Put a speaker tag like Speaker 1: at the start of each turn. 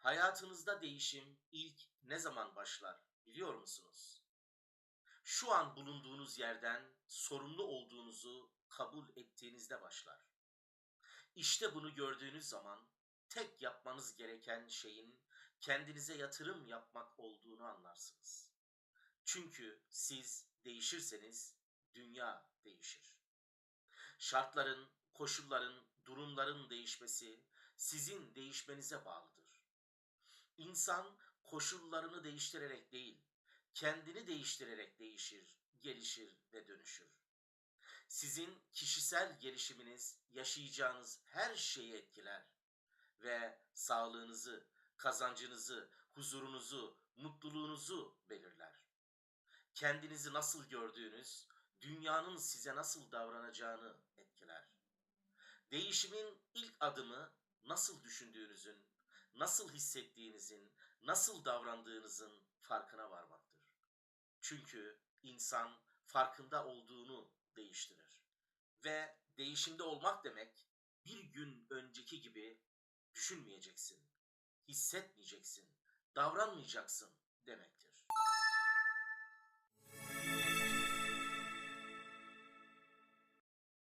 Speaker 1: Hayatınızda değişim ilk ne zaman başlar biliyor musunuz? Şu an bulunduğunuz yerden sorumlu olduğunuzu kabul ettiğinizde başlar. İşte bunu gördüğünüz zaman tek yapmanız gereken şeyin kendinize yatırım yapmak olduğunu anlarsınız. Çünkü siz değişirseniz dünya değişir. Şartların, koşulların, durumların değişmesi sizin değişmenize bağlıdır. İnsan koşullarını değiştirerek değil, kendini değiştirerek değişir, gelişir ve dönüşür. Sizin kişisel gelişiminiz yaşayacağınız her şeyi etkiler ve sağlığınızı, kazancınızı, huzurunuzu, mutluluğunuzu belirler. Kendinizi nasıl gördüğünüz, dünyanın size nasıl davranacağını etkiler. Değişimin ilk adımı nasıl düşündüğünüzün, nasıl hissettiğinizin, nasıl davrandığınızın farkına varmaktır. Çünkü insan farkında olduğunu değiştirir. Ve değişimde olmak demek bir gün önceki gibi düşünmeyeceksin, hissetmeyeceksin, davranmayacaksın demektir.